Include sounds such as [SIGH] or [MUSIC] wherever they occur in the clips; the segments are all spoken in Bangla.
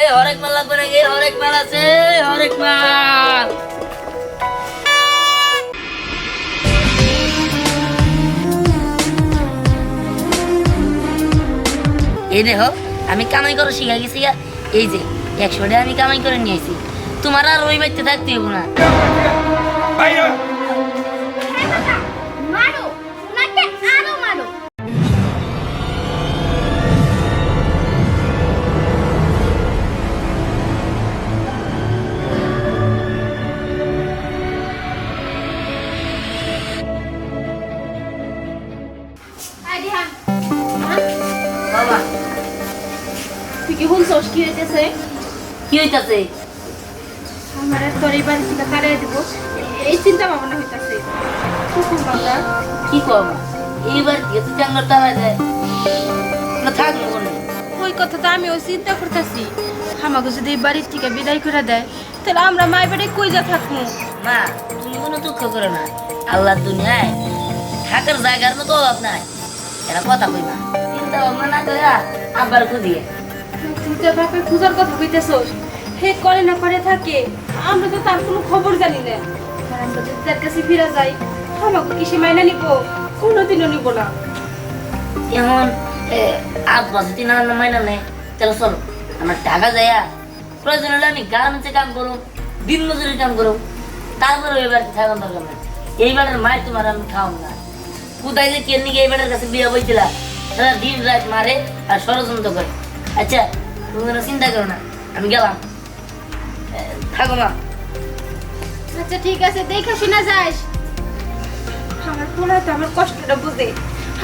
এ হরেক এই দেখো, আমি কামাই করে শিখা গেছি এই যে, একশো আমি কামাই করে নিয়েছি তোমার আর ওই বাড়িতে থাকতে হব না। হইতাছে। আমার তোর এই বাড়ি থেকে তাড়াই দিব। এই চিন্তা ভাবনা হইতাছে। কি কম? তারা যায় না থাকব ওই কথা তো আমিও চিন্তা করতেছি। আমাকে যদি এই বাড়ির থেকে বিদায় করে দেয় তাহলে আমরা মায়ের বাড়ি কই যা থাকব? মা তুমি কোনো দুঃখ করো না। আল্লাহর দুনিয়ায় থাকার জায়গার মতো অভাব নাই। এরা কথা কই না। চিন্তা ভাবনা না করে আবার খুদিয়ে তুই তো বাপের খুঁজার কথা কইতেছস হে করে না করে থাকে। আমরা তো তার কোনো খবর জানি না। আমরা যদি তার কাছে ফিরে যাই, আমাকে কিসে মাইনা নিব? কোনোদিনও নিব না। এখন আট বছর তিন হাজার মাইনা নেই। তাহলে চলো, আমার টাকা যায়া প্রয়োজন হলে আমি গার্মেন্টসে কাম করুম, দিন মজুরি কাম করুম। তারপরে এবার থাকার দরকার নাই। এইবারের মায়ের তোমার আমি খাওয়াম না। কোথায় যে কে নিকে এইবারের কাছে বিয়ে বইছিলা? সারা দিন রাত মারে আর ষড়যন্ত্র করে। আচ্ছা তুমি চিন্তা করো না, আমি গেলাম। থাকো মা আচ্ছা ঠিক আছে দেখে শুনে যাস। আমার পোলা তো আমার কষ্টটা বুঝে।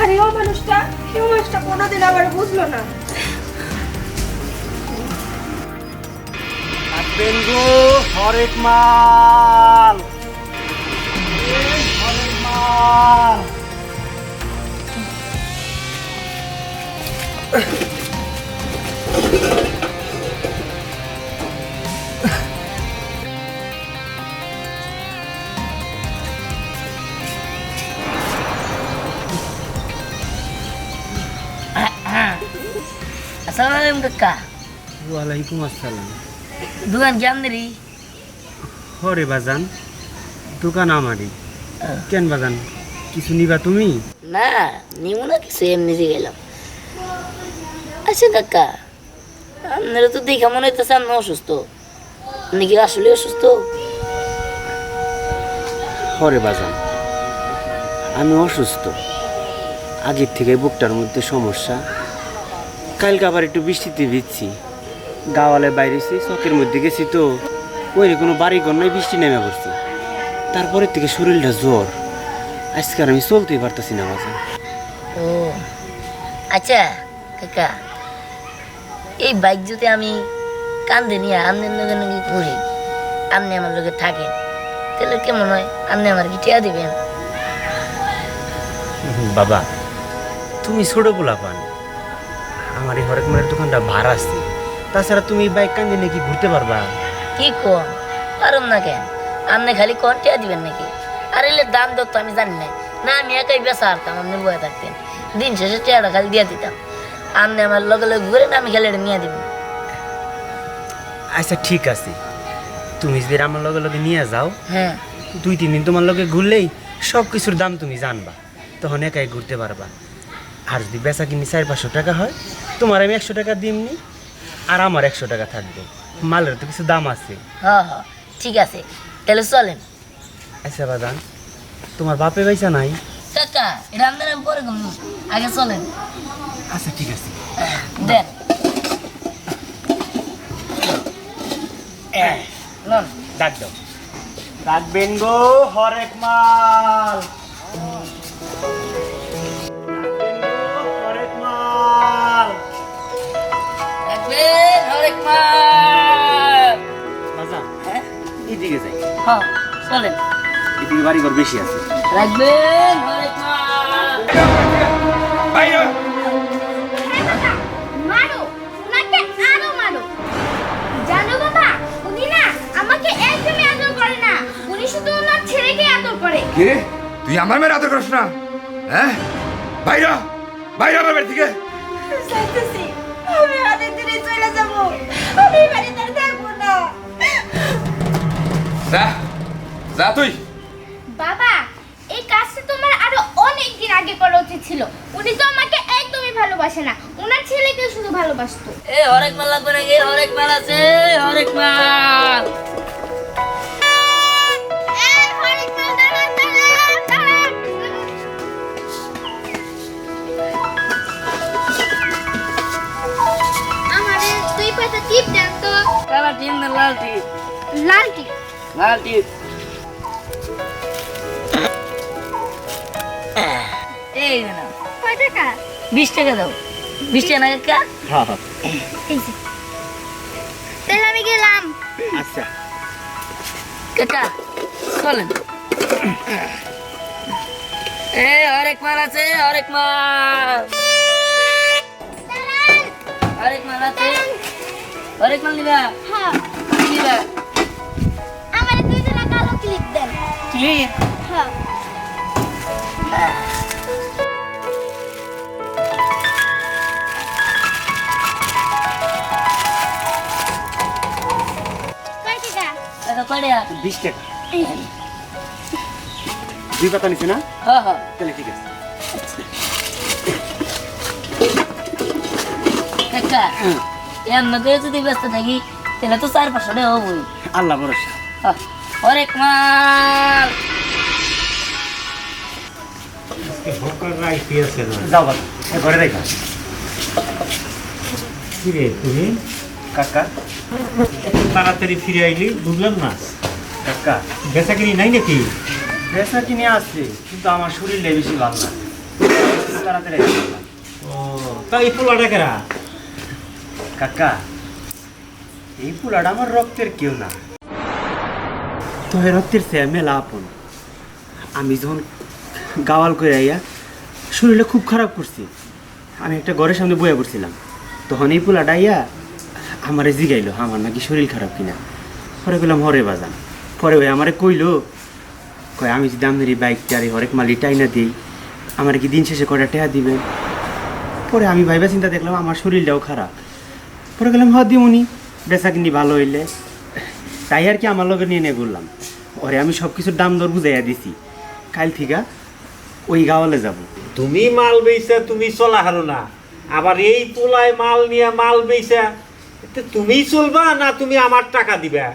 আর এই মানুষটা এই মানুষটা কোনোদিন আমার বুঝলো না। থাকবেন গো হরেক মাল। এই হরেক মাল। [LAUGHS] আসসালামু আলাইকুম কাকা। ওয়ালাইকুম আসসালাম। দোকান কেমন রে? হরে বাজান দোকান আমারই। কেন বাজান কিছু নিবা তুমি? না নিব না কিছু এমনি গেলাম। আচ্ছা কাকা আপনারা তো দেখা মনে হইতেছে আপনি অসুস্থ। আপনি কি আসলে অসুস্থ? হরে বাজান আমি অসুস্থ। আগের থেকে বুকটার মধ্যে সমস্যা কালকে আবার একটু বৃষ্টিতে ভিজছি। গাওয়ালে বাইরেছি চকের মধ্যে গেছি তো। ওই কোনো বাড়ি ঘর নাই বৃষ্টি নেমে পড়ছে। তারপরের থেকে শরীরটা জ্বর। আজকে আমি চলতেই পারতাছি না বাজান ও আচ্ছা কাকা এই বাইক যদি আমি কান্দে নিয়ে আপনার লোকে নাকি ঘুরি আপনি আমার লোকে থাকেন তাহলে কেমন হয়? আপনি আমার কি টিয়া দিবেন? বাবা তুমি ছোট পোলা পান। আমার এই হরেক মারের দোকানটা ভাড়া আছে। তাছাড়া তুমি বাইক কান্দে নাকি ঘুরতে পারবা? কি কোন পারুম না কেন? আপনি খালি কোন দিবেন নাকি? আর এলে দাম দর তো আমি জানি না। না আমি একাই বেসা হারতাম আপনি বয়ে থাকতেন। দিন শেষে টিয়াটা খালি দিয়ে দিতাম। আপনি আমার লগে লগে ঘুরে না আমি খালি এটা নিয়ে দিব আচ্ছা ঠিক আছে। তুমি যদি আমার লগে লগে নিয়ে যাও হ্যাঁ। দুই তিন দিন তোমার লগে ঘুরলেই সব কিছুর দাম তুমি জানবা। তখন একাই ঘুরতে পারবা। আর যদি বেচা কিনি চার পাঁচশো টাকা হয় তোমার আমি একশো টাকা দিমনি আর আমার একশো টাকা থাকবে। মালের তো কিছু দাম আছে। হ্যাঁ হ্যাঁ। ঠিক আছে। তাহলে চলেন। আচ্ছা বাদান তোমার বাপে পয়সা নাই? কাকা এটা আপনার আমি পরে ঘুম আগে চলেন। আচ্ছা ঠিক আছে। দেন। ডাক দাও। ডাকবেন গো হরেক মাল। বাজান হ্যাঁ? এদিকে যাই। হ্যাঁ চলেন। এদিকে বাড়ি ঘর বেশি আছে। রাখবেন হরেক মারো ওনাকে আরও মারো। জানো বাবা উনি না আমাকে একদমই আদর করে না। উনি শুধু ওনার ছেলেকে আদর করে। কে? তুই আমার মেয়ের আদর করিস না? হ্যাঁ? বাইরা বাইরা আমার বাড়ি থেকে। চলে যাব। আমি বাড়িতে থাকব না। যা যা তুই। বাবা এই কাজটা তোমার আরও অনেক দিন আগে করা উচিত ছিল। উনি তো আমাকে একদমই ভালোবাসে না। উনার ছেলেকে শুধু ভালোবাসতো। এ হরেক মাল লাগবে নাকি? হরেক মাল আছে হরেক মাল। টিম না লাল টিম লাল টিপ লাল টিম এই নাও। কয় টাকা? বিশ টাকা দাও। বিশ টাকা না কাকা? হ্যাঁ হ্যাঁ। এই যে। তাহলে আমি গেলাম। আচ্ছা। কাকা চলেন। এ হরেক মাল আছে হরেক মাল। হরেক মাল আছে। হরেক মাল নিবা। ক্লিপ হ্যাঁ। বিশ টাকা। এই দুই পাতা নিছে না? হ্যাঁ হ্যাঁ। তাহলে ঠিক আছে। কাকা এর মধ্যে যদি ব্যস্ত থাকি তাহলে তো চার পাঁচশো টাকা হবই। আল্লাহ ভরসা। হ্যাঁ, হরেক মাল ভোকার রাইতে আছে না? যাও বাবা এ ঘরে দেখা। কিরে তুমি? কাকা। এত তাড়াতাড়ি ফিরে আইলি বুঝলাম না। কাকা। বেচা কিনি নাই নাকি? বেসা কিনে আসছে কিন্তু আমার শরীরটা বেশি ভালো না। তাড়াতাড়ি। ও তা এই পোলাটা কেরা? কাকা এই পোলাটা আমার রক্তের কেউ না। তো এই রক্তের সে মেলা আপন আমি যখন গাওয়াল করে আইয়া শরীরটা খুব খারাপ করছি, আমি একটা ঘরের সামনে বয়ে পড়ছিলাম। তখন এই পোলাটা আইয়া আমারে জিগাইলো, আমার নাকি শরীর খারাপ কিনা? পরে গেলাম হরে বাজান। পরে ওই আমারে কইলো, কয়, আমি যদি আপনার এই বাইকটা আর হরেক মালি টাইনা দিই, আমার কি দিন শেষে কটা টেহা দিবেন? পরে আমি ভাইবা চিন্তা দেখলাম, আমার শরীরটাও খারাপ। পরে গেলাম হ্যাঁ দিমুনি, বেচা কিনি ভালো হইলে। তাই আর কি আমার লগে নিয়ে নিয়ে ঘুরলাম। ওরে আমি সব কিছুর দাম দর বুঝাইয়া দিছি। কাল থেকে ওই গাওয়ালে যাব। তুমি মাল বেচা তুমি চলা হারো না। আবার এই পোলায় মাল নিয়ে মাল বেচা তুমিই চলবা না তুমি আমার টাকা দিবা?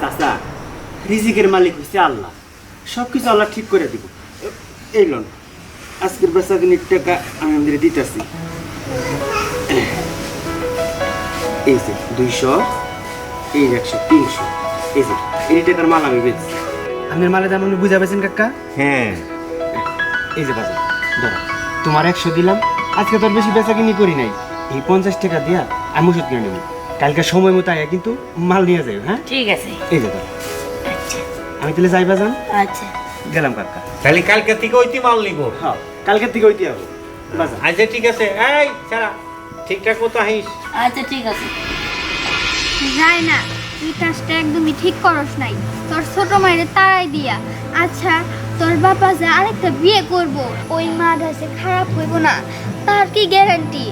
চাচা রিজিকের মালিক হচ্ছে আল্লাহ। সব কিছু আল্লাহ ঠিক করে দিব। এই লোন আজকের বেচা কিনির টাকা আমি আমাদের দিতেছি। এই যে দুইশো এই একশো তিনশো। এই যে এই টাকার মাল আমি বেচছি। আপনার মালের দাম আপনি বুঝা পেয়েছেন কাকা? হ্যাঁ। এই যে বাজার ধরো তোমার একশো দিলাম আজকে তোর বেশি বেচা কিনি করি নাই। এই পঞ্চাশ টাকা দিয়া আমি ওষুধ কিনে নেব। কালকে সময় মতো আয়া কিন্তু মাল নিয়ে যাবে হ্যাঁ? ঠিক আছে। এই যে ধরো। আচ্ছা। আমি তাহলে যাই বাজান আচ্ছা। গেলাম কাকা। তাহলে কালকে থেকে ওইটি মাল নিব। হ্যাঁ কালকের থেকে ওইতে যাব বাজান আচ্ছা ঠিক আছে। এই ছাড়া। ঠিকঠাক মতো আহিস। আচ্ছা ঠিক আছে। যাই না। তুই কাজটা একদমই ঠিক করস নাই। তোর ছোট মায়ের তারাই দিয়া। আচ্ছা তোর বাবা যে আরেকটা বিয়ে করব ওই মা ধাসে খারাপ হইব না। তার কি গ্যারান্টি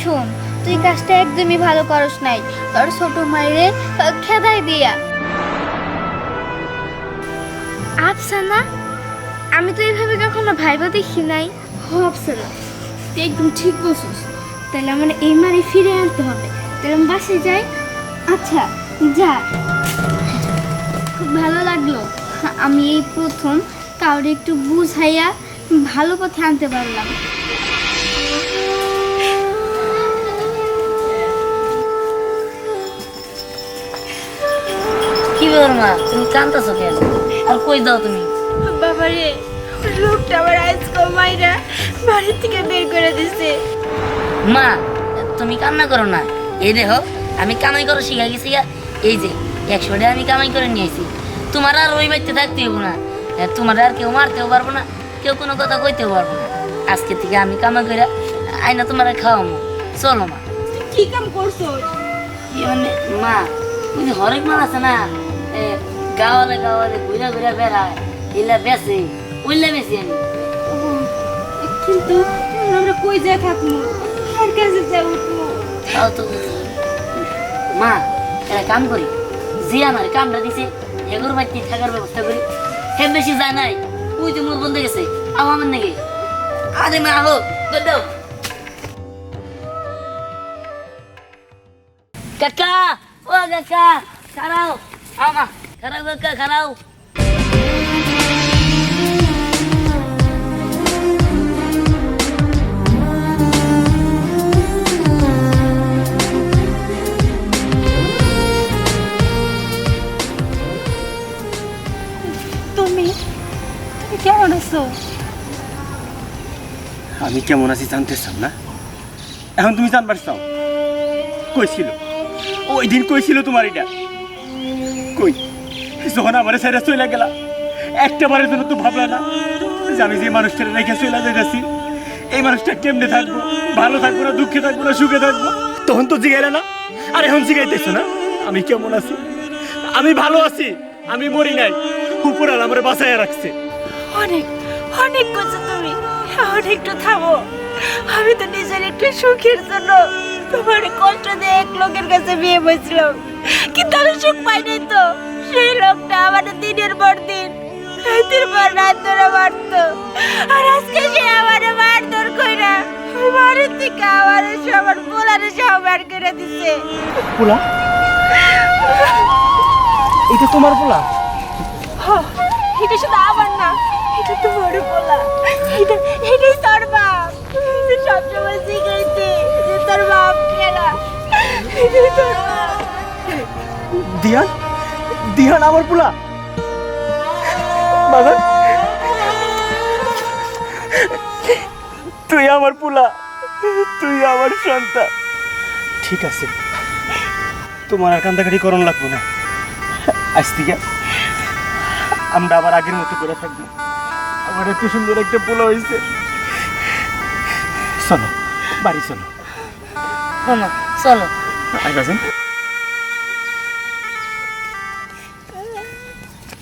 শোন তুই কাজটা একদমই ভালো করস নাই। তোর ছোট মায়ের খেদাই দিয়া। আফসানা আমি তো এইভাবে কখনো ভাইবা দেখি নাই। হ আফসানা তুই একদম ঠিক বলছিস। তাহলে আমার এই মারে ফিরে আনতে হবে। তাহলে আমি বাসে যাই। আচ্ছা। যা। খুব ভালো লাগল। আমি এই প্রথম কাউরে একটু বুঝাইয়া ভালো পথে আনতে পারলাম। কি ব্যাপার মা? তুমি কান্তাছো কেন? আর কই দাও তুমি? বাবারে লোকটা আমার আজকে মাইরা বাড়ি থেকে বের করে দিছে। মা তুমি কান্না করো না। এই দেখো আমি কামাই করো শিখা গেছি গা। এই যে একশো টাকা আমি কামাই করে নিয়েছি তোমার আর ওই বাড়িতে থাকতে হব না। তোমার আর কেউ মারতেও পারব না কেউ কোনো কথা কইতেও পারব না। আজকে থেকে আমি কামাই করে আইনা তোমার খাওয়াবো। চলো মা। কি কাম করছ? মানে মা ওই যে হরেক মাল আছে না এ, গাওয়ালে গাওয়ালে ঘুরে ঘুরে বেড়ায় এলা বেসে ওইলা বেশি আমি। কিন্তু আমরা কই যায় থাকব? আর কাছে তাও তো মা এটা কাম করি। যে আমার কামটা দিছে এগুর বাড়িতে থাকার ব্যবস্থা করি। হে বেশি যায় নাই ওই তো মোর বন্ধে গেছে আও আমার নাকি। আরে মা হোক দাও। কাকা ও কাকা খারাও। আমা খারাও কাকা খারাও। আমি কেমন আছি জানতে চাও না? এখন তুমি জানবার চাও। কইছিল। ওই দিন কইছিল তোমার এটা। কই? যখন আমার সাইডে চলে গেলা একটা বারের জন্য তো ভাবলা না যে আমি যে মানুষটা রেখে চলে যাইতেছি, এই মানুষটা কেমনে থাকব? ভালো থাকব না, দুঃখে থাকব না, সুখে থাকব? তখন তো জিগাইলে না। আর এখন জিগাইতেছো না? আমি কেমন আছি? আমি ভালো আছি। আমি মরি নাই। উপরাল আমার বাঁচাইয়া রাখছে। অনেক অনেক তুমি এখন একটু থামো। আমি তো নিজের একটু সুখের জন্য তোমার কষ্ট দিয়ে এক লোকের কাছে বিয়ে বসছিলাম। কিন্তু আমি সুখ পাই নাই তো। সেই লোকটা আমাদের দিনের পর দিন রাতের পর রাত ধরে মারতো। আর আজকে সে আমার মারধর কইরা বাড়ির থেকে আমার সবার পোলারে সব বার করে দিছে। পোলা? এটা তোমার পোলা? এটা শুধু আমার না। বলা। এটা এটাই বাপ। সবসময় যে তোর বাপ আমার পোলা। তুই আমার পোলা। তুই আমার সন্তান। ঠিক আছে। তোমার কান্দাকাটি করণ লাগবো না। আজ থেকে আমরা আবার আগের মতো করে থাকব। আমার একটু সুন্দর একটা পোলা হয়েছে চলো বাড়ি চলো। চলো। চলো